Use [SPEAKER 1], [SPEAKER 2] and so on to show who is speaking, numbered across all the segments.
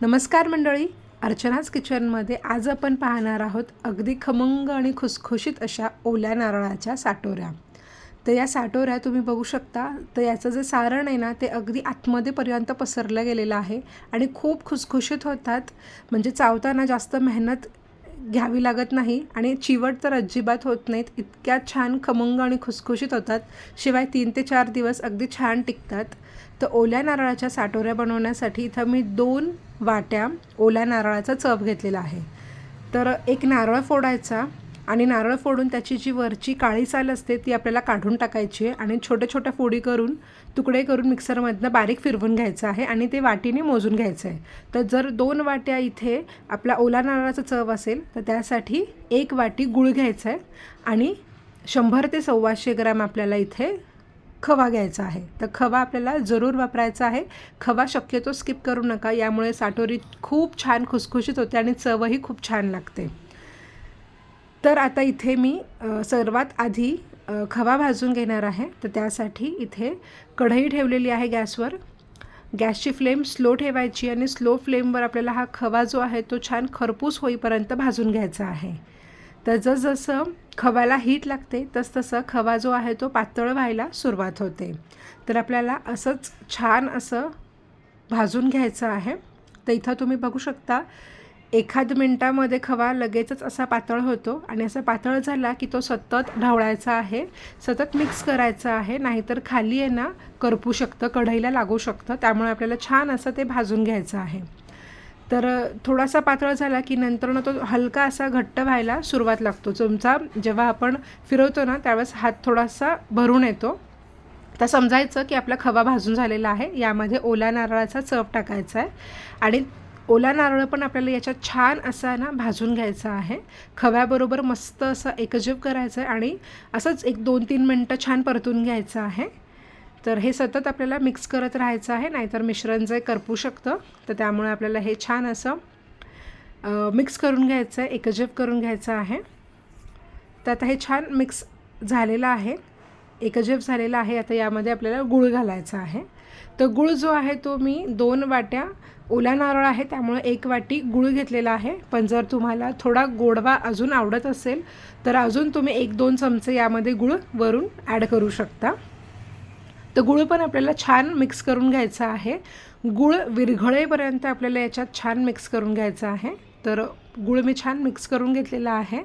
[SPEAKER 1] नमस्कार मंडळी. अर्चनाच किचनमध्ये आज आपण पाहणार आहोत अगदी खमंग आणि खुसखुशीत अशा ओल्या नारळाच्या साटोऱ्या तर या साटोऱ्या तुम्ही बघू शकता. तर याचं जे सारण आहे ना ते अगदी आतमध्येपर्यंत पसरलं गेलेलं आहे आणि खूप खुसखुशीत होतात. म्हणजे चावताना जास्त मेहनत घ्यावी लागत नाही आणि चिवट तर अजिबात होत नाहीत. इतक्या छान खमंग आणि खुसखुशीत होतात. शिवाय तीन ते चार दिवस अगदी छान टिकतात. तर ओल्या नारळाच्या साटोऱ्या बनवण्यासाठी इथं मी दोन वाट्या ओल्या नारळाचा चव घेतलेला आहे. तर एक नारळ फोडायचा आणि नारळ फोडून त्याची जी वरची काळी साल असते ती आपल्याला काढून टाकायची आहे आणि छोट्या छोट्या फोडी करून तुकडे करून मिक्सरमधनं बारीक फिरवून घ्यायचं आहे आणि ते वाटीने मोजून घ्यायचं आहे. तर जर दोन वाट्या इथे आपला ओला नारळाचा चव असेल तर त्यासाठी एक वाटी गुळ घ्यायचा आहे आणि शंभर ते सव्वाशे ग्रॅम आपल्याला इथे खवा घ्यायचा आहे. तर खवा आपल्याला जरूर वापरायचा आहे. खवा शक्यतो स्किप करू नका यामुळे साटोरी खूप छान खुसखुशीत होते आणि चवही खूप छान लागते. तर आता इथे मी सर्वात आधी खवा भाजून घेणार आहे. तर त्यासाठी इथे कढई ठेवलेली आहे गॅसवर. गॅसची फ्लेम स्लो ठेवायची आणि स्लो फ्लेमवर आपल्याला हा खवा जो आहे तो छान खरपूस होईपर्यंत भाजून घ्यायचा आहे. तर जसजसं खव्याला हीट लागते तसतसं खवा जो आहे तो पातळ व्हायला सुरुवात होते. तर आपल्याला असंच छान असं भाजून घ्यायचं आहे. तर इथं तुम्ही बघू शकता एखाद मिनटामध्ये खवा लगेचच असा पातळ होतो आणि असा पातळ झाला की तो सतत ढवळायचा आहे सतत मिक्स करायचा आहे नाहीतर खाली आहे ना करपू शकतं कढईला लागू शकतं त्यामुळे आपल्याला छान असं ते भाजून घ्यायचं आहे. तर थोडासा पातळ झाला की नंतरनं तो हलका असा घट्ट व्हायला सुरुवात लागतो. चमचा जेव्हा आपण फिरवतो ना त्यावेळेस हात थोडासा भरून येतो. तर समजायचं की आपला खवा भाजून झालेला आहे यामध्ये ओला नारळाचा चव टाकायचा आहे आणि ओला नारळ पण आपल्याला याच्यात छान असा ना भाजून घ्यायचा आहे. खव्याबरोबर मस्त असं एकजीव करायचं आहे आणि असंच एक दोन तीन मिनटं छान परतून घ्यायचं आहे. तर हे सतत आपल्याला मिक्स करत राहायचं आहे नाहीतर मिश्रण जे करपू शकतं तर त्यामुळे आपल्याला हे छान असं मिक्स करून घ्यायचं आहे एकजीव करून घ्यायचं आहे. तर आता हे छान मिक्स झालेलं आहे एकजीव झालेलं आहे आता यामध्ये आपल्याला गुळ घालायचा आहे. तर गुळ जो आहे तो मी दोन वाट्या ओला नारळ आहे त्यामुळे एक वाटी गुळ घेतलेला आहे. पण जर तुम्हाला थोडा गोडवा अजून आवडत असेल तर अजून तुम्ही एक दोन चमचे यामध्ये गुळ वरून ॲड करू शकता. तर गुळ पण आपल्याला छान मिक्स करून घ्यायचा आहे. गुळ विरघळेपर्यंत आपल्याला याच्यात छान मिक्स करून घ्यायचं आहे. तर गुळ मी छान मिक्स करून घेतलेला आहे.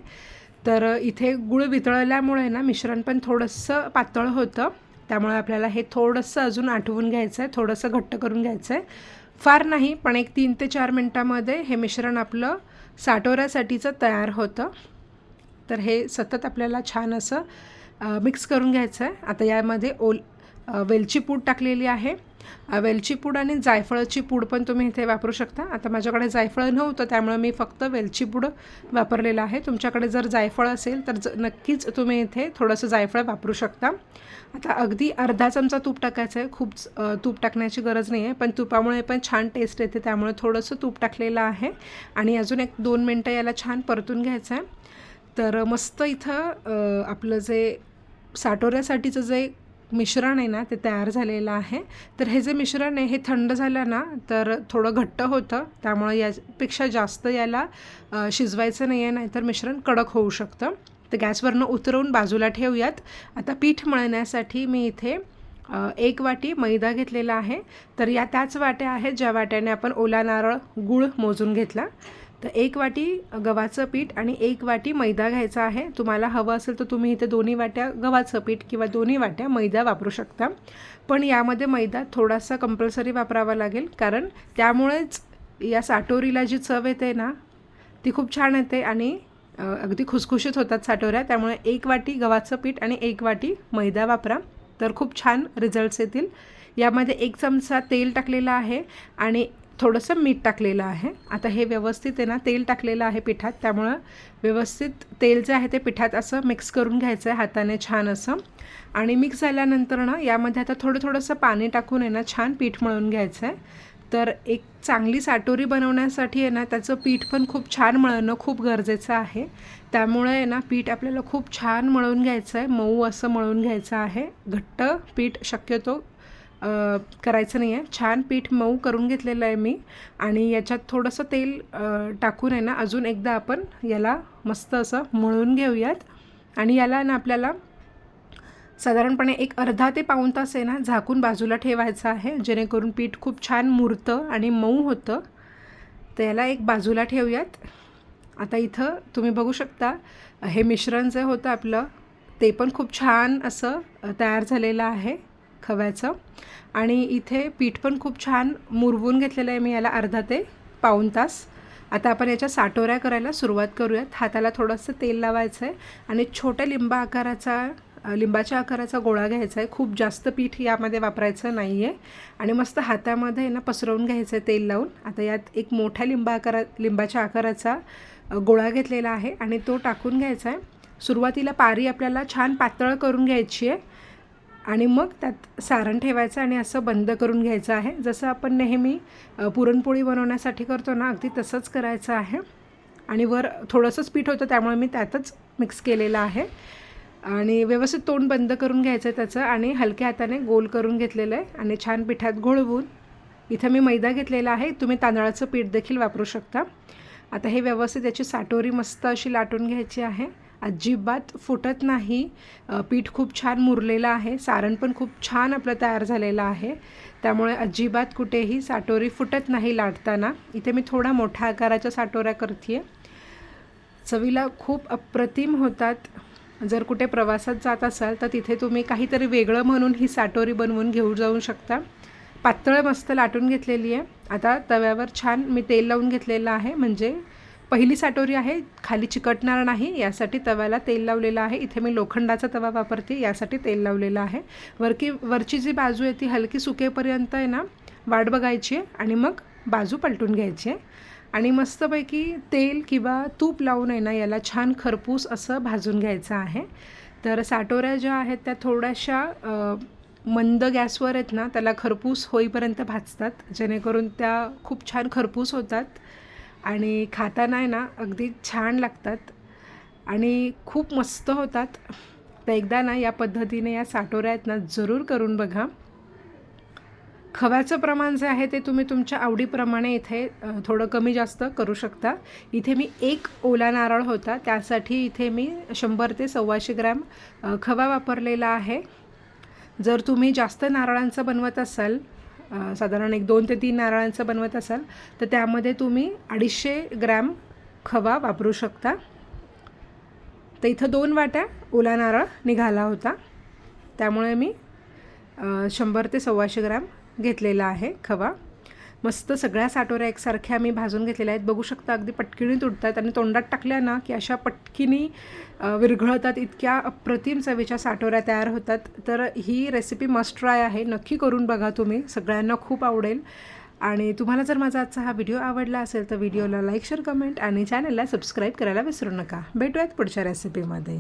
[SPEAKER 1] तर इथे गुळ वितळल्यामुळे ना मिश्रण पण थोडंसं पातळ होतं. त्यामुळे आपल्याला हे थोडंसं अजून आठवून घ्यायचं आहे थोडंसं घट्ट करून घ्यायचं आहे फार नाही पण एक तीन ते चार मिनटामध्ये हे मिश्रण आपलं साठवऱ्यासाठीचं तयार होतं. तर हे सतत आपल्याला छान असं मिक्स करून घ्यायचं आहे आता यामध्ये ओल वेलची पूड टाकलेली आहे. वेलची पूड आणि जायफळाची पूड पण तुम्ही इथे वापरू शकता. आता माझ्याकडे जायफळ नव्हतं त्यामुळे मी फक्त वेलची पूड वापरलेलं आहे. तुमच्याकडे जर जायफळ असेल तर ज नक्कीच तुम्ही इथे थोडंसं जायफळ वापरू शकता. आता अगदी अर्धा चमचा तूप टाकायचं आहे. खूप तूप टाकण्याची गरज नाही आहे पण तुपामुळे पण छान टेस्ट येते त्यामुळे थोडंसं तूप टाकलेलं आहे. आणि अजून एक दोन मिनटं याला छान परतून घ्यायचं आहे. तर मस्त इथं आपलं जे साठवण्यासाठीचं जे मिश्रण आहे ना ते तयार झालेलं आहे. तर हे जे मिश्रण आहे हे थंड झालं ना तर थोडं घट्ट होतं. त्यामुळे यापेक्षा जास्त याला शिजवायचं नाही आहे नाहीतर मिश्रण कडक होऊ शकतं. तर गॅसवरनं उतरवून बाजूला ठेवूयात. आता पीठ मळण्यासाठी मी इथे एक वाटी मैदा घेतलेला आहे. तर या त्याच वाट्या आहेत ज्या वाट्याने आपण ओला नारळ गूळ मोजून घेतला. तर एक वाटी गव्हाचं पीठ आणि एक वाटी मैदा घ्यायचा आहे. तुम्हाला हवं असेल तर तुम्ही इथे दोन्ही वाट्या गव्हाचं पीठ किंवा दोन्ही वाट्या मैदा वापरू शकता. पण यामध्ये मैदा थोडासा कंपल्सरी वापरावा लागेल कारण त्यामुळेच या साटोरीला जी चव येते ना ती खूप छान येते आणि अगदी खुसखुशीत होतात साटोऱ्या. त्यामुळे एक वाटी गव्हाचं पीठ आणि एक वाटी मैदा वापरा तर खूप छान रिझल्ट्स येतील. यामध्ये एक चमचा तेल टाकलेला आहे आणि थोडंसं मीठ टाकलेलं आहे. आता हे व्यवस्थित आहे ना तेल टाकलेलं आहे पिठात. त्यामुळं व्यवस्थित तेल जे आहे ते पिठात असं मिक्स करून घ्यायचं आहे हाताने छान असं. आणि मिक्स झाल्यानंतर ना यामध्ये आता थोडं थोडंसं पाणी टाकून आहे ना छान पीठ मळून घ्यायचं आहे तर एक चांगली साटोरी बनवण्यासाठी आहे ना त्याचं पीठ पण खूप छान मळणं खूप गरजेचं आहे. त्यामुळे आहे ना पीठ आपल्याला खूप छान मळून घ्यायचं आहे मऊ असं मळून घ्यायचं आहे. घट्ट पीठ शक्यतो करायचं नाही आहे छान पीठ मऊ करून घेतलेलं आहे मी. आणि याच्यात थोडंसं तेल टाकून आहे ना अजून एकदा आपण याला मस्त असं मळून घेऊयात. आणि याला ना आपल्याला साधारणपणे एक अर्धा ते पाऊण तास आहे ना झाकून बाजूला ठेवायचं आहे. जेणेकरून पीठ खूप छान मुरतं आणि मऊ होतं. तर याला एक बाजूला ठेवूयात. आता इथं तुम्ही बघू शकता हे मिश्रण जे होतं आपलं ते पण खूप छान असं तयार झालेलं आहे. खव्याचं. आणि इथे पीठ पण खूप छान मुरवून घेतलेलं आहे मी याला अर्धा ते पाऊण तास. आता आपण याच्या साटोऱ्या करायला सुरुवात करूयात. हाताला थोडंसं तेल लावायचं आहे आणि छोट्या लिंबा आकाराचा लिंबाच्या आकाराचा गोळा घ्यायचा आहे. खूप जास्त पीठ यामध्ये वापरायचं नाही आहे आणि मस्त हातामध्ये ना पसरवून घ्यायचं आहे तेल लावून. आता यात एक मोठ्या लिंबा आकारा लिंबाच्या आकाराचा गोळा घेतलेला आहे आणि तो टाकून घ्यायचा आहे. सुरुवातीला पारी आपल्याला छान पातळ करून घ्यायची आहे. आणि मग त्यात सारण ठेवायचं आणि असं बंद करून घ्यायचं आहे. जसं आपण नेहमी पुरणपोळी बनवण्यासाठी करतो ना अगदी तसंच करायचं आहे. आणि वर थोडंसंच पीठ होतं त्यामुळे मी त्यातच मिक्स केलेलं आहे. आणि व्यवस्थित तोंड बंद करून घ्यायचं आहे त्याचं आणि हलक्या हाताने गोल करून घेतलेलं आहे. आणि छान पिठात घोळवून इथं मी मैदा घेतलेला आहे. तुम्ही तांदळाचं पीठ देखील वापरू शकता. आता हे व्यवस्थित याची साटोरी मस्त अशी लाटून घ्यायची आहे. अजिबात फुटत नाही. पीठ खूप छान मुरलेलं आहे. सारण पण खूप छान आपलं तयार झालेलं आहे. त्यामुळे अजिबात कुठेही साटोरी फुटत नाही लाटताना. इथे मी थोडा मोठ्या आकाराच्या साटोऱ्या करते चवीला खूप अप्रतिम होतात. जर कुठे प्रवासात जात असाल तर तिथे तुम्ही काहीतरी वेगळं म्हणून ही साटोरी बनवून घेऊन जाऊ शकता. पातळ मस्त लाटून घेतलेली आहे. आता तव्यावर छान मी तेल लावून घेतलेलं आहे. म्हणजे पहिली साटोरी आहे खाली चिकटणार नाही यासाठी तव्याला तेल लावलेलं आहे. इथे मी लोखंडाचा तवा वापरते यासाठी तेल लावलेलं आहे. वरकी वरची जी बाजू आहे ती हलकी सुकेपर्यंत आहे ना वाट बघायची आहे आणि मग बाजू पलटून घ्यायची आहे. आणि मस्तपैकी तेल किंवा तूप लावून आहे ना याला छान खरपूस असं भाजून घ्यायचं आहे. तर साटोऱ्या ज्या आहेत त्या थोड्याशा मंद गॅसवर आहेत ना त्याला खरपूस होईपर्यंत भाजतात. जेणेकरून त्या खूप छान खरपूस होतात. आणि खाताना आहे ना अगदी छान लागतात. आणि खूप मस्त होतात. तर एकदा ना या पद्धतीने या साटोऱ्या आहेत ना जरूर करून बघा. खव्याचं प्रमाण जे आहे ते तुम्ही तुमच्या आवडीप्रमाणे इथे थोडं कमी जास्त करू शकता. इथे मी एक ओला नारळ होता. त्यासाठी इथे मी शंभर ते सव्वाशे ग्रॅम खवा वापरलेला आहे. जर तुम्ही जास्त नारळांचं बनवत असाल साधारण एक दोन ते तीन नारळांचं बनवत असाल तर त्यामध्ये तुम्ही अडीचशे ग्रॅम खवा वापरू शकता. तर इथं दोन वाट्या ओला नारळ निघाला होता. त्यामुळे मी शंभर ते सव्वाशे ग्रॅम घेतलेला आहे खवा. मस्त सगळ्या साटोऱ्या एकसारख्या मी भाजून घेतलेल्या आहेत. बघू शकता अगदी पटकिणी तुटतात आणि तोंडात टाकल्या ना की अशा पटकिनी विरघळतात इतक्या अप्रतिम चवीच्या साठोऱ्या तयार होतात. तर ही रेसिपी मस्ट ट्राय आहे. नक्की करून बघा तुम्ही. सगळ्यांना खूप आवडेल. आणि तुम्हाला जर माझा आजचा हा व्हिडिओ आवडला असेल तर व्हिडिओला लाईक शेअर कमेंट आणि चॅनलला सबस्क्राईब करायला विसरू नका. भेटूयात पुढच्या रेसिपीमध्ये